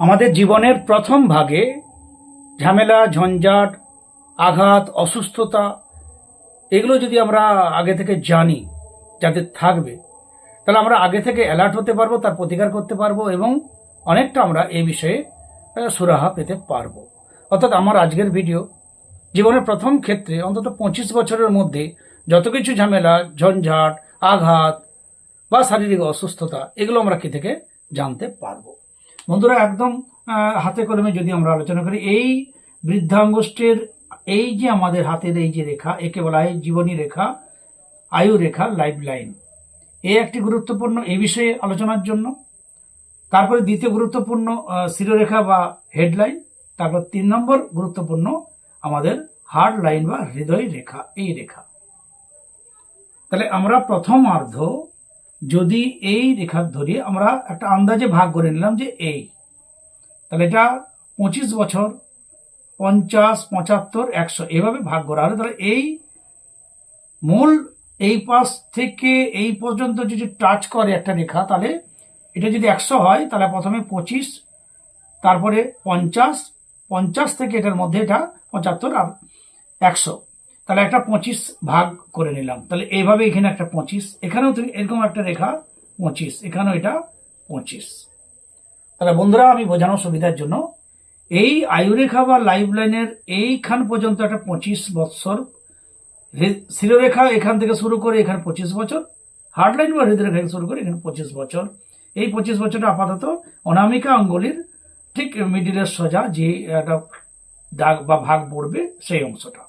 আমাদের জীবনের প্রথম ভাগে ঝামেলা, ঝঞ্ঝাট, আঘাত, অসুস্থতা, এগুলো যদি আমরা আগে থেকে জানি, যাদের থাকবে, তাহলে আমরা আগে থেকে অ্যালার্ট হতে পারব, তার প্রতিকার করতে পারব এবং অনেকটা আমরা এই বিষয়ে সুরাহা পেতে পারব। অর্থাৎ আমার আজকের ভিডিও জীবনের প্রথম ক্ষেত্রে অন্তত পঁচিশ বছরের মধ্যে যত কিছু ঝামেলা, ঝঞ্ঝাট, আঘাত বা শারীরিক অসুস্থতা, এগুলো আমরা কি থেকে জানতে পারব? বন্ধুরা, একদম হাতে কলমে যদি আমরা আলোচনা করি, এই বৃদ্ধাঙ্গুষ্ঠের, এই যে আমাদের হাতের এই যে রেখা, একে বলা হয় জীবনী রেখা, আয়ু রেখা, লাইফ লাইন। এই একটি গুরুত্বপূর্ণ এই বিষয়ে আলোচনার জন্য। তারপরে দ্বিতীয় গুরুত্বপূর্ণ শিরোরেখা বা হেডলাইন। তারপর তিন নম্বর গুরুত্বপূর্ণ, আমাদের হার্ড লাইন বা হৃদয় রেখা, এই রেখা। তাহলে আমরা প্রথম অর্ধ যদি এই রেখা ধরি আমরা একটা আন্দাজে ভাগ করে নিলাম যে এই তাহলে এটা পঁচিশ বছর, পঞ্চাশ, পঁচাত্তর, একশো, এভাবে ভাগ করা হলে তাহলে এই মূল এই পাশ থেকে এই পর্যন্ত যদি টাচ করে একটা রেখা, তাহলে এটা যদি একশো হয়, তাহলে প্রথমে পঁচিশ, তারপরে পঞ্চাশ পঞ্চাশ থেকে এটার মধ্যে এটা পঁচাত্তর আর একশো। তাহলে একটা পঁচিশ ভাগ করে নিলাম। তাহলে এইভাবে এখানে একটা পঁচিশ, এখানেও তুমি এরকম একটা রেখা, পঁচিশ, এখানেও এটা পঁচিশ। তাহলে বন্ধুরা, আমি বোঝানোর সুবিধার জন্য এই আয়ুরেখা বা লাইফ লাইনের এইখান পর্যন্ত একটা পঁচিশ বৎসর শিরোরেখা এখান থেকে শুরু করে এখানে পঁচিশ বছর, হার্ড লাইন বা হৃদরেখা শুরু করে এখানে পঁচিশ বছর। এই পঁচিশ বছরটা আপাতত অনামিকা অঙ্গুলির ঠিক মিডিলের সোজা যে একটা দাগ বা ভাগ পড়বে সেই অংশটা।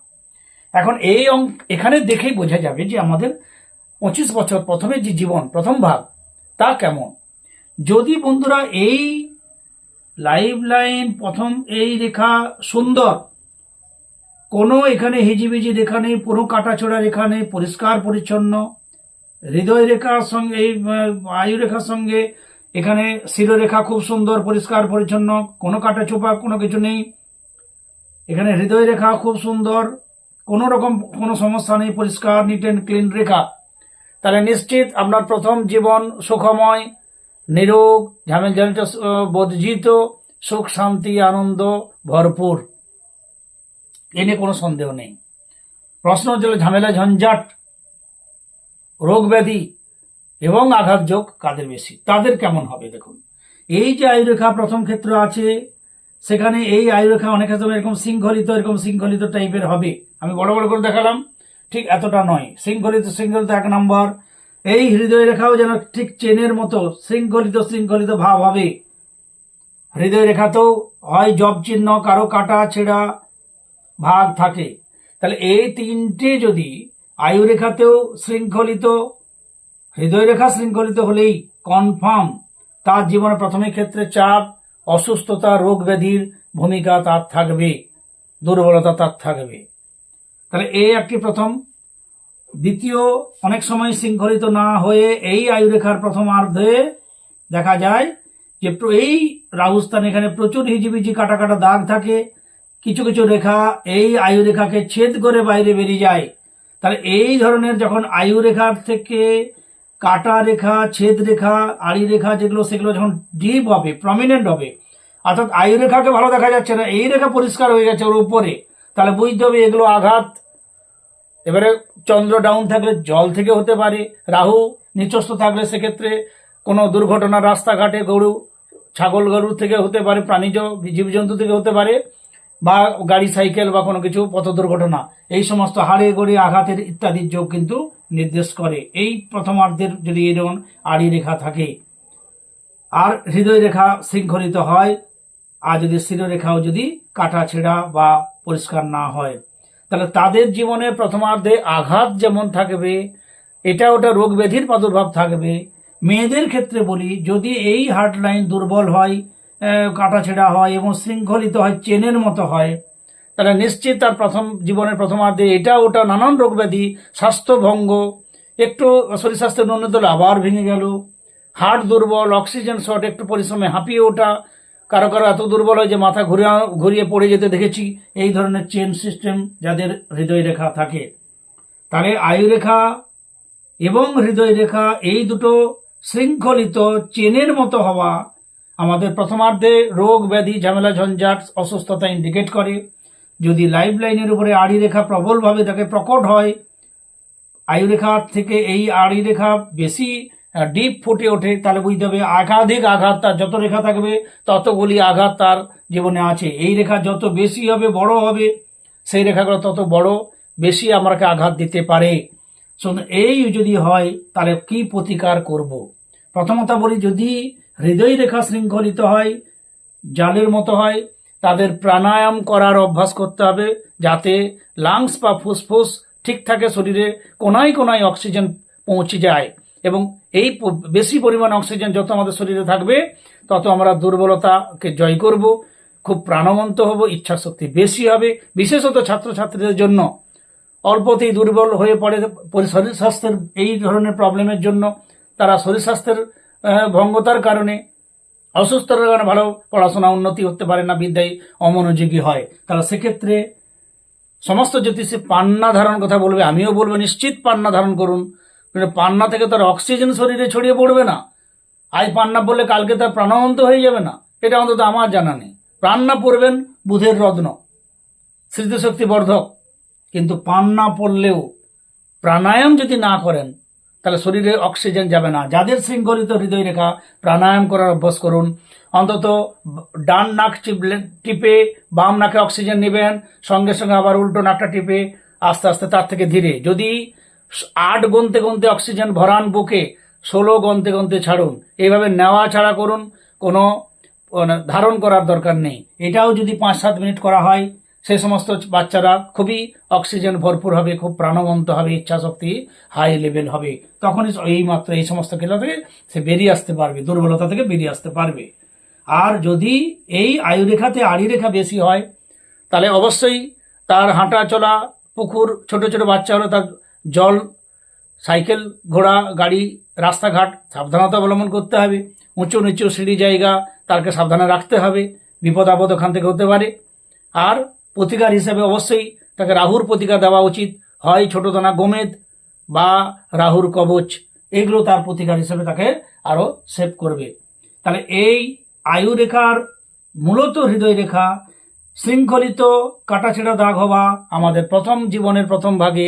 এখন এই অঙ্ক এখানে দেখেই বোঝা যাবে যে আমাদের পঁচিশ বছর প্রথমে যে জীবন, প্রথম ভাগ, তা কেমন? যদি বন্ধুরা এই লাইফ লাইন, প্রথম এই রেখা সুন্দর, কোনো এখানে হিজিবিজি রেখা নেই পুরো কাটাছোড়া রেখা নেই, পরিষ্কার, পরিচ্ছন্ন, হৃদয় রেখার সঙ্গে, এই আয়ু রেখার সঙ্গে, এখানে শিরোরেখা খুব সুন্দর, পরিষ্কার, পরিচ্ছন্ন, কোনো কাটাছোপা কোনো কিছু নেই, এখানে হৃদয় রেখা খুব সুন্দর কোনো রকম কোনো সমস্যা নেই, পরিষ্কার নিট অ্যান্ড ক্লিন রেখা। তাহলে নিশ্চিত আপনার প্রথম জীবন সুখময়, নিরোগ ঝামেল ঝামেলা বর্জিত, সুখ, শান্তি, আনন্দ, ভরপুর। এ নিয়ে কোনো সন্দেহ নেই। প্রশ্ন হচ্ছে ঝামেলা ঝঞ্ঝাট, রোগ ব্যাধি এবং আঘাত যোগ কাদের বেশি? তাদের কেমন হবে দেখুন। এই যে আয়ুরেখা প্রথম ক্ষেত্র আছে সেখানে এই আয়ুরেখা অনেক সময় এরকম শৃঙ্খলিত এরকম শৃঙ্খলিত টাইপের হবে। আমি বড় বড় করে দেখালাম, ঠিক এতটা নয়। শৃঙ্খলিত শৃঙ্খলিত এক নম্বর এই হৃদয় রেখাও যেন ঠিক চেনের মতো শৃঙ্খলিত শৃঙ্খলিত ভাব হবে। হৃদয় রেখাতেও হয় জব চিহ্ন, কারও কাটা, ছেঁড়া ভাগ থাকে। তাহলে এই তিনটে যদি আয়ু রেখাতেও শৃঙ্খলিত, হৃদয় রেখা শৃঙ্খলিত হলেই কনফার্ম তার জীবনে প্রথমে ক্ষেত্রে চাপ অসুস্থতা, রোগ ব্যাধির ভূমিকা তার থাকবে, দুর্বলতা তার থাকবে। তাহলে এই একটি প্রথম। দ্বিতীয়, অনেক সময় শৃঙ্খলিত না হয়ে এই আয়ুরেখার প্রথম আর্ধে দেখা যায় যে এই রাহুস্থান এখানে প্রচুর হিজিবিজি, কাটা কাটা দাগ থাকে, কিছু কিছু রেখা এই আয়ু রেখাকে ছেদ করে বাইরে বেরিয়ে যায়। তাহলে এই ধরনের যখন আয়ু রেখার থেকে কাটা রেখা, ছেদ রেখা, আড়ি রেখা যেগুলো, সেগুলো যখন ডিপ হবে প্রমিনেন্ট হবে, অর্থাৎ আয়ু রেখাকে ভালো দেখা যাচ্ছে না, এই রেখা পরিষ্কার হয়ে গেছে ওর উপরে, তাহলে বুঝতে হবে এগুলো আঘাত। এবারে চন্দ্র ডাউন থাকলে জল থেকে হতে পারে, রাহু নিচস্থ থাকলে সেক্ষেত্রে কোনো দুর্ঘটনা, রাস্তাঘাটে গরু, ছাগল গরু থেকে হতে পারে, প্রাণীজ, জীবজন্তু থেকে হতে পারে বা গাড়ি, সাইকেল বা কোনো কিছু, পথ দুর্ঘটনা, এই সমস্ত হাড়ে, গড়ে আঘাতের ইত্যাদির যোগ কিন্তু নির্দেশ করে। এই প্রথমার্ধের যদি এরকম আড়ি রেখা থাকে, আর হৃদয় রেখা শৃঙ্খলিত হয়, আর যদি শিরোরেখাও যদি কাটা, ছেঁড়া বা পরিষ্কার না হয়, তাহলে তাদের জীবনে প্রথমার্ধে আঘাত যেমন থাকবে, এটা ওটা রোগ ব্যাধির প্রাদুর্ভাব থাকবে। মেয়েদের ক্ষেত্রে বলি, যদি এই হার্ট লাইন দুর্বল হয় আহ, কাটাছেঁড়া হয় এবং শৃঙ্খলিত হয় চেনের মতো হয়। তাহলে নিশ্চিত তার প্রথম জীবনের প্রথমার্ধে এটা ওটা নানান রোগ ব্যাধি স্বাস্থ্যভঙ্গ একটু শরীর স্বাস্থ্যের উন্নত হলে আবার ভেঙে গেল হার্ট দুর্বল অক্সিজেন শর্ট একটু পরিশ্রমে হাঁপিয়ে ওঠা কারও কারও এত দুর্বল হয় যে মাথা ঘুরে ঘুরিয়ে পড়ে যেতে দেখেছি এই ধরনের চেন সিস্টেম যাদের হৃদয় রেখা থাকে। তাহলে আয়ু রেখা এবং হৃদয় রেখা এই দুটো শৃঙ্খলিত চেনের মতো হওয়া আমাদের প্রথমার্ধে রোগ ব্যাধি, ঝামেলা, ঝঞ্ঝাট, অসুস্থতা ইন্ডিকেট করে। যদি লাইফ লাইনের উপরে আড়ি রেখা প্রবলভাবে তাকে প্রকট হয় আয়ুরেখার থেকে এই আড়ি রেখা বেশি ডিপ ফুটে ওঠে, তাহলে বুঝতে হবে একাধিক আঘাত তার, যত রেখা থাকবে, ততগুলি আঘাত তার জীবনে আছে। এই রেখা যত বেশি হবে, বড় হবে, সেই রেখাগুলো তত বড়, বেশি আমাকে আঘাত দিতে পারে। এই যদি হয়, তাহলে কি প্রতিকার করব। প্রথমত বলি, যদি হৃদয় রেখা শৃঙ্খলিত হয়, জালের মতো হয়। তাদের প্রাণায়াম করার অভ্যাস করতে হবে যাতে লাংস বা ফুসফুস ঠিক থাকে শরীরে, কোনায় কোনায় অক্সিজেন পৌঁছে যায়। এবং এই বেশি পরিমাণ অক্সিজেন যত আমাদের শরীরে থাকবে, তত আমরা দুর্বলতাকে জয় করব, খুব প্রাণবন্ত হব ইচ্ছা শক্তি বেশি হবে। বিশেষত ছাত্রছাত্রীদের জন্য অল্পতেই দুর্বল হয়ে পড়ে শরীর স্বাস্থ্যের এই ধরনের প্রবলেমের জন্য তারা শরীর স্বাস্থ্যের ভঙ্গতার কারণে। অসুস্থতার কারণে ভালো পড়াশোনা উন্নতি করতে পারে না, বিদ্যায় অমনোযোগী হয়। তাহলে সেক্ষেত্রে সমস্ত জ্যোতিষী পান্না ধারণ কথা বলবে, আমিও বলব, নিশ্চিত পান্না ধারণ করুন। পান্না থেকে তার অক্সিজেন শরীরে ছড়িয়ে পড়বে না। আজ পান্না বললে কালকে তার প্রাণবন্ত হয়ে যাবে না। এটা অন্তত আমার জানা নেই। প্রাণনা পড়বেন বুধের রত্ন, স্মৃতিশক্তি বর্ধক। কিন্তু পান্না পড়লেও প্রাণায়াম যদি না করেন তাহলে শরীরে অক্সিজেন যাবে না। যাদের শৃঙ্খলিত হৃদয় রেখা প্রাণায়াম করার অভ্যাস করুন, অন্তত ডান নাক টিপে বাম নাকে অক্সিজেন নেবেন, সঙ্গে সঙ্গে আবার উল্টো নাকটা টিপে আস্তে আস্তে তার থেকে ধীরে। যদি আট গন্তে গন্তে অক্সিজেন ভরান বুকে, ষোলো গন্তে গন্তে ছাড়ুন। এইভাবে নেওয়া ছাড়া করুন, কোনো মানে ধারণ করার দরকার নেই। এটাও যদি পাঁচ সাত মিনিট করা হয় সেই সমস্ত বাচ্চারা খুবই অক্সিজেন ভরপুর হবে, খুব প্রাণবন্ত হবে ইচ্ছা শক্তি হাই লেভেল হবে। তখনই এই মাত্র এই সমস্ত খেলা থেকে সে বেরিয়ে আসতে পারবে, দুর্বলতা থেকে বেরিয়ে আসতে পারবে। আর যদি এই আয়ুরেখাতে আড়িরেখা বেশি হয়, তাহলে অবশ্যই তার হাঁটা চলা পুকুর, ছোট ছোট বাচ্চা হলে তার জল, সাইকেল ঘোড়া, গাড়ি, রাস্তাঘাট সাবধানতা অবলম্বন করতে হবে। উঁচু নিচু সিঁড়ি জায়গা তাকে সাবধানে রাখতে হবে। বিপদ আপদ ওখান থেকে হতে পারে। আর প্রতিকার হিসেবে অবশ্যই তাকে রাহুর প্রতিকার দেওয়া উচিত। হয় ছোট দানা গোমেদ বা রাহুর কবচ, এগুলো তার প্রতিকার হিসেবে তাকে আরও সেভ করবে। তাহলে এই আয়ু রেখার মূলত হৃদয় রেখা শৃঙ্খলিত কাটাছেড়া দাগ হওয়া আমাদের প্রথম জীবনের প্রথম ভাগে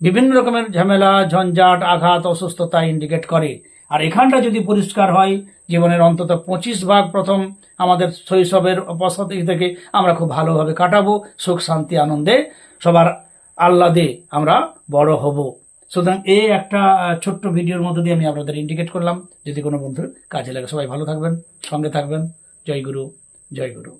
বিভিন্ন রকমের ঝামেলা, ঝঞ্ঝাট, আঘাত, অসুস্থতা ইন্ডিকেট করে। আর এখানটা যদি পরিষ্কার হয় জীবনের অন্তত পঁচিশ ভাগ প্রথম আমাদের শৈশবের অবস্থা থেকে আমরা খুব ভালোভাবে কাটাবো, সুখ, শান্তি, আনন্দে। সবার আহ্লাদে আমরা বড় হব। সুতরাং এই একটা ছোট্ট ভিডিওর মধ্যে দিয়ে আমি আপনাদের ইন্ডিকেট করলাম। যদি কোনো বন্ধুর কাজে লাগে, সবাই ভালো থাকবেন, সঙ্গে থাকবেন। জয় গুরু জয় গুরু।